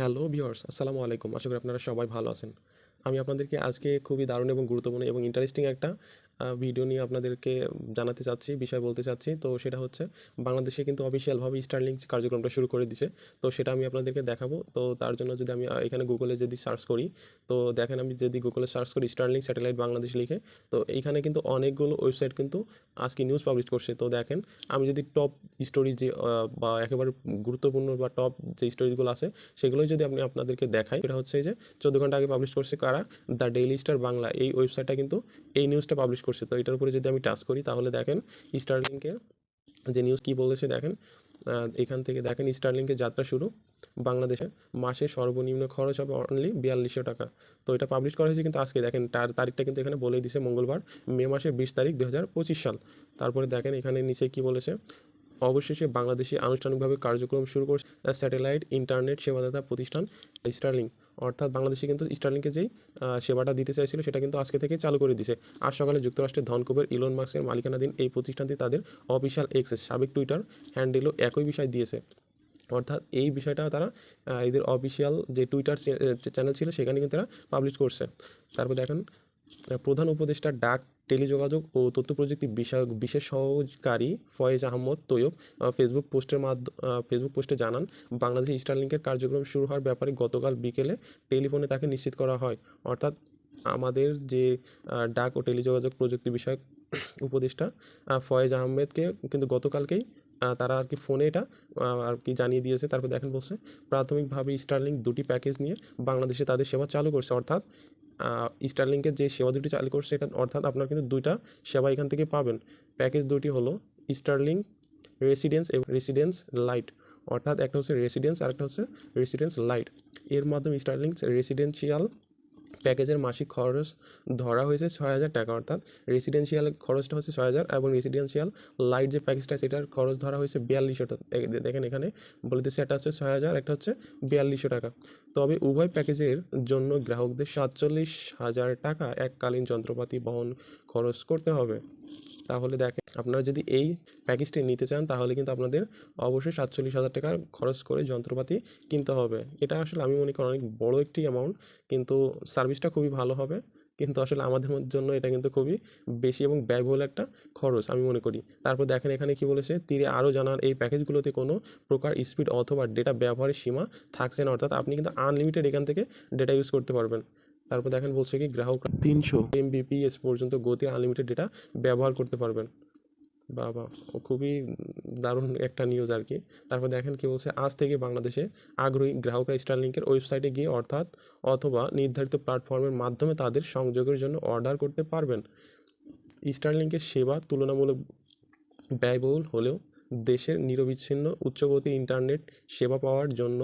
Hello viewers আসসালামু আলাইকুম। আশা করি আপনারা সবাই ভালো আছেন। আমি আপনাদেরকে আজকে খুবই দারুণ এবং গুরুত্বপূর্ণ এবং ইন্টারেস্টিং একটা ভিডিও নিয়ে আপনাদেরকে জানাতে চাচ্ছি, বিষয় বলতে চাচ্ছি। তো সেটা হচ্ছে, বাংলাদেশে কিন্তু অফিসিয়ালভাবে স্টারলিংক কার্যক্রমটা শুরু করে দিছে। তো সেটা আমি আপনাদেরকে দেখাবো। তো তার জন্য যদি আমি এখানে গুগলে যদি সার্চ করি, তো দেখেন আমি যদি গুগলে সার্চ করি স্টারলিংক স্যাটেলাইট বাংলাদেশ লিখে, তো এইখানে কিন্তু অনেকগুলো ওয়েবসাইট কিন্তু আজকে নিউজ পাবলিশ করছে। তো দেখেন, আমি যদি টপ স্টোরি যে বা একেবারে গুরুত্বপূর্ণ বা টপ যে স্টোরিগুলো আছে, সেগুলোই যদি আপনি আপনাদেরকে দেখাই এটা হচ্ছে যে, চোদ্দ ঘণ্টা আগে পাবলিশ করছে কারা? দ্য ডেইলি স্টার বাংলা এই ওয়েবসাইটটা কিন্তু এই নিউজটা পাবলিশ করছে। তো এটার উপরে যদি আমি টাচ করি, তাহলে দেখেন স্টারলিংকে যে নিউজ কি বলেছে দেখেন এখান থেকে দেখেন স্টারলিংকের যাত্রা শুরু। বাংলাদেশে মাসে সর্বনিম্ন খরচ হবে অনলি বিয়াল্লিশশো টাকা। তো এটা পাবলিশ করা হয়েছে কিন্তু আজকে। দেখেন তার তারিখটা কিন্তু এখানে বলেই দিছে মঙ্গলবার, মে মাসের বিশ তারিখ দু হাজার পঁচিশ সাল। তারপরে দেখেন এখানে নিচে কি বলেছে, অবশেষে বাংলাদেশে আনুষ্ঠানিকভাবে কার্যক্রম শুরু করছে স্যাটেলাইট ইন্টারনেট সেবাদাতা প্রতিষ্ঠান স্টারলিং অর্থাৎ বাংলাদেশে কিন্তু স্টার্লিংকে যেই সেবাটা দিতে চাইছিল, সেটা কিন্তু আজকে থেকে চালু করে দিছে। আজ সকালে যুক্তরাষ্ট্রের ধনকুবের ইলন মার্কসের মালিকানাধীন এই প্রতিষ্ঠানটি তাদের অফিসিয়াল এক্সেস সাবেক টুইটার হ্যান্ডেলও একই বিষয় দিয়েছে। অর্থাৎ এই বিষয়টা তারা এদের অফিসিয়াল যে টুইটার চ্যানেল ছিল, সেখানে কিন্তু তারা পাবলিশ করছে। তারপর দেখেন প্রধান উপদেষ্টা ডাক, টেলিযোগাযোগ ও তথ্য প্রযুক্তি বিষয়ক বিশেষ সহকারী ফয়েজ আহমদ তৈয়ব ফেসবুক পোস্টের মাধ্যমে ফেসবুক পোস্টে জানান, বাংলাদেশ স্টারলিংকের কার্যক্রম শুরু হওয়ার ব্যাপারে গতকাল বিকেলে টেলিফোনে তাকে নিশ্চিত করা হয়। অর্থাৎ আমাদের যে ডাক ও টেলিযোগাযোগ প্রযুক্তি বিষয়ক উপদেষ্টা ফয়েজ আহমেদকে কিন্তু গতকালকেই তারা আর কি ফোনে এটা আর কি জানিয়ে দিয়েছে, তারপর দেখেন বলছে, প্রাথমিকভাবে স্টারলিংক দুটি প্যাকেজ নিয়ে বাংলাদেশে তাদের সেবা চালু করছে, অর্থাৎ স্টারলিংকের যে সেবা দুটি চালু করছে এটা অর্থাৎ আপনার কিন্তু দুইটা সেবা এখান থেকে পাবেন। প্যাকেজ দুটি হলো স্টারলিংক রেসিডেন্স এবং রেসিডেন্স লাইট অর্থাৎ একটা হচ্ছে রেসিডেন্স আর একটা হচ্ছে রেসিডেন্স লাইটের মাধ্যমে স্টারলিংক রেসিডেন্সিয়াল প্যাকেজের মাসিক খরচ ধরা হয়েছে ছয় হাজার টাকা, অর্থাৎ রেসিডেন্সিয়াল খরচটা হচ্ছে ছয় হাজার এবং রেসিডেন্সিয়াল লাইট যে প্যাকেজটা সেটার খরচ ধরা হয়েছে বিয়াল্লিশশো টাকা। দেখেন এখানে বলে দিচ্ছে একটা হচ্ছে ছয় হাজার একটা হচ্ছে বিয়াল্লিশশো টাকা। তবে উভয় প্যাকেজের জন্য গ্রাহকদের সাতচল্লিশ হাজার টাকা এককালীন যন্ত্রপাতি বহন খরচ করতে হবে। তাহলে দেখেন, আপনারা যদি এই প্যাকেজটি নিতে চান, তাহলে কিন্তু আপনাদের অবশ্যই সাতচল্লিশ হাজার টাকা খরচ করে যন্ত্রপাতি কিনতে হবে। এটা আসলে আমি মনে করি অনেক বড় একটি অ্যামাউন্ট কিন্তু সার্ভিসটা খুবই ভালো হবে। কিন্তু আসলে আমাদের জন্য এটা কিন্তু খুবই বেশি এবং ব্যয়বহুল একটা খরচ, আমি মনে করি। তারপর দেখেন, এখানে কি বলেছে? তীরে আরও জানার এই প্যাকেজগুলোতে কোনো প্রকার স্পিড অথবা ডেটা ব্যবহারের সীমা থাকছে না, অর্থাৎ আপনি কিন্তু আনলিমিটেড এখান থেকে ডেটা ইউজ করতে পারবেন। তারপর দেখেন বলছে কি গ্রাহক তিনশো। এমবিপিএস পর্যন্ত গতি আনলিমিটেড ডেটা ব্যবহার করতে পারবেন। বাবা ও খুবই দারুণ একটা নিউজ আর কি। তারপর দেখেন কি বলছে আজ থেকে বাংলাদেশে আগ্রহী গ্রাহকরা স্টারলিংকের ওয়েবসাইটে গিয়ে অর্থাৎ অথবা নির্ধারিত প্ল্যাটফর্মের মাধ্যমে তাদের সংযোগের জন্য অর্ডার করতে পারবেন। স্টারলিংকের সেবা তুলনামূলক ব্যয়বহুল হলেও দেশের নিরবিচ্ছিন্ন উচ্চগতির ইন্টারনেট সেবা পাওয়ার জন্য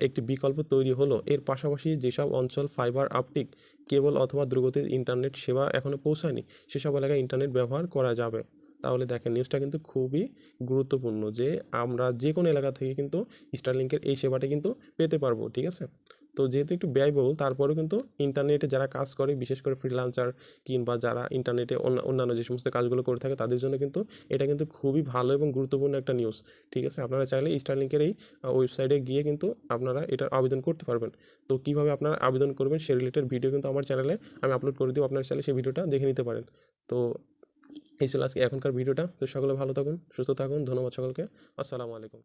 একটি বিকল্প তৈরি হলো। এর পাশাপাশি যেসব অঞ্চল ফাইবার আপটিক কেবল অথবা দ্রুতগতির ইন্টারনেট সেবা এখনও পৌঁছায়নি, সেসব এলাকায় ইন্টারনেট ব্যবহার করা যাবে। তাহলে দেখেন নিউজটা কিন্তু খুবই গুরুত্বপূর্ণ যে আমরা যে কোনো এলাকা থেকে কিন্তু স্টারলিংকের এই সেবাটা কিন্তু পেতে পারব, ঠিক আছে? তো যেহেতু একটু ব্যয়বহুল, তারপরেও কিন্তু ইন্টারনেটে যারা কাজ করে, বিশেষ করে ফ্রিলান্সার কিংবা যারা ইন্টারনেটে অন্য- অন্যান্য যে সমস্ত কাজগুলো করে থাকে, তাদের জন্য কিন্তু এটা কিন্তু খুবই ভালো এবং গুরুত্বপূর্ণ একটা নিউজ ঠিক আছে? আপনারা চাইলে স্টারলিংকের এই ওয়েবসাইটে গিয়ে কিন্তু আপনারা এটার আবেদন করতে পারবেন। তো কীভাবে আপনারা আবেদন করবেন সে রিলেটেড ভিডিও কিন্তু আমার চ্যানেলে আমি আপলোড করে দিব, আপনারা চাইলে সেই ভিডিওটা দেখে নিতে পারেন। তো এই ছিল আজকে এখনকার ভিডিওটা। তো সকলে ভালো থাকুন, সুস্থ থাকুন, ধন্যবাদ সকলকে। আসসালামু আলাইকুম।